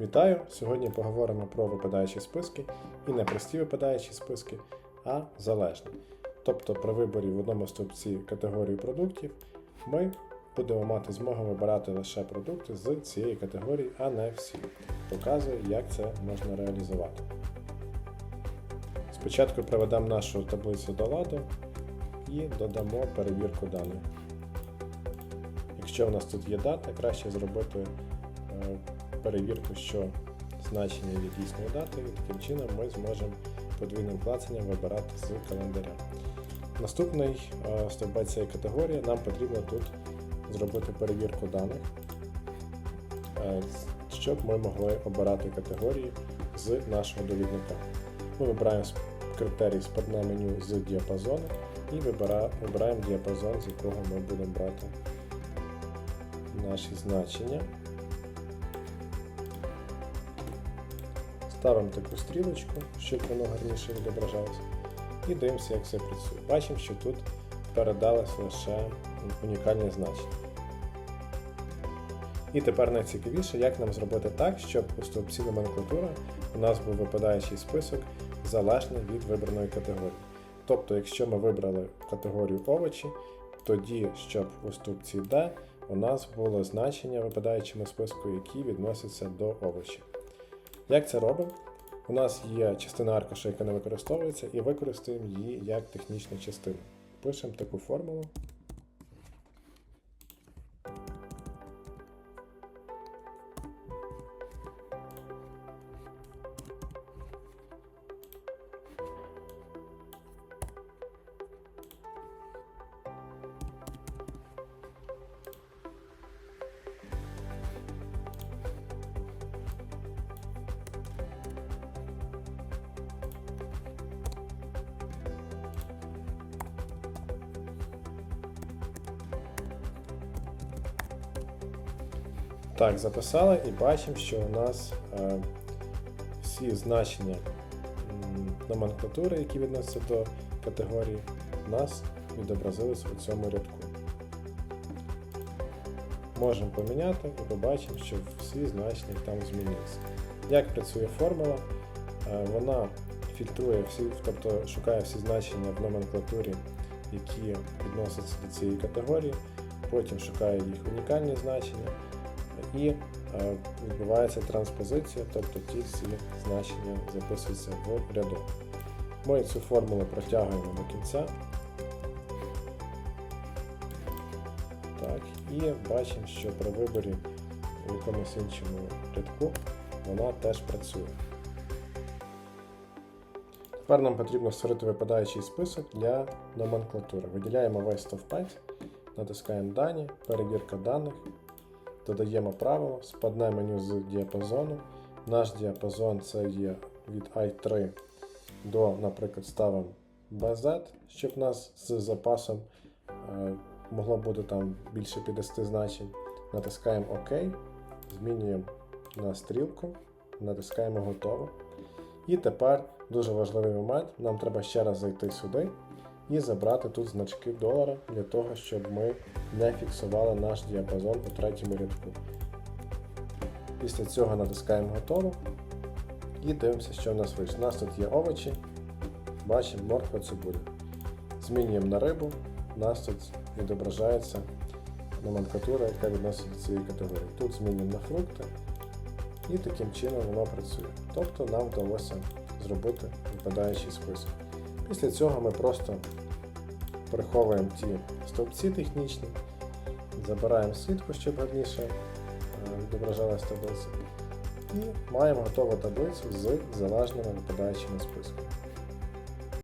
Вітаю! Сьогодні поговоримо про випадаючі списки і не прості випадаючі списки, а залежні. Тобто при виборі в одному стовпці категорії продуктів ми будемо мати змогу вибирати лише продукти з цієї категорії, а не всі. Показую, як це можна реалізувати. Спочатку приведемо нашу таблицю до ладу і додамо перевірку даних. Якщо у нас тут є дата, краще зробити е, перевірку, що значення є датою, і таким чином ми зможемо подвійним клацанням вибирати з календаря. Наступний е, стовбець цієї категорії нам потрібно тут зробити перевірку даних, е, щоб ми могли обирати категорії з нашого довідника. Ми вибираємо критерій спадне меню з діапазону і вибира- вибираємо діапазон, з якого ми будемо брати наші значення. Ставимо таку стрілочку, щоб воно гарніше відображалося. І дивимося, як все працює. Бачимо, що тут передалось лише унікальне значення. І тепер найцікавіше, як нам зробити так, щоб у стовпці номенклатури у нас був випадаючий список залежний від вибраної категорії. Тобто, якщо ми вибрали категорію овочі, тоді, щоб у стовпці D у нас було значення випадаючому списку, які відносяться до овочів. Як це робимо? У нас є частина аркуша, яка не використовується, і використаємо її як технічну частину. Пишемо таку формулу. Так, записали і бачимо, що у нас е, всі значення номенклатури, які відносяться до категорії, у нас відобразились у цьому рядку. Можемо поміняти і побачимо, що всі значення там змінилися. Як працює формула? Е, вона фільтрує всі, тобто шукає всі значення в номенклатурі, які відносяться до цієї категорії, потім шукає їх унікальні значення і е, відбувається транспозиція, тобто ті всі значення записуються в рядок. Ми цю формулу протягуємо до кінця. Так, і бачимо, що при виборі в якомусь іншому рядку вона теж працює. Тепер нам потрібно створити випадаючий список для номенклатури. Виділяємо весь стовпець, натискаємо дані, перевірка даних, додаємо правило, спадне меню з діапазону. Наш діапазон це є від i3 до, наприклад, ставимо BZ, щоб у нас з запасом е, могло бути там більше 50 значень. Натискаємо ОК, змінюємо на стрілку, натискаємо готово. І тепер дуже важливий момент, нам треба ще раз зайти сюди і забрати тут значки долара для того, щоб ми не фіксували наш діапазон у третьому рядку. Після цього натискаємо готово і дивимося, що в нас вийшло. У нас тут є овочі, бачимо морква цибуля. Змінюємо на рибу, у нас тут відображається номенклатура, яка відноситься до цієї категорії. Тут змінюємо на фрукти і таким чином воно працює. Тобто нам вдалося зробити випадаючий список. Після цього ми просто приховуємо ті стовпці технічні, забираємо сітку, щоб гарніше відображалася відображалась таблиця. І маємо готову таблицю з залежними випадаючими списками.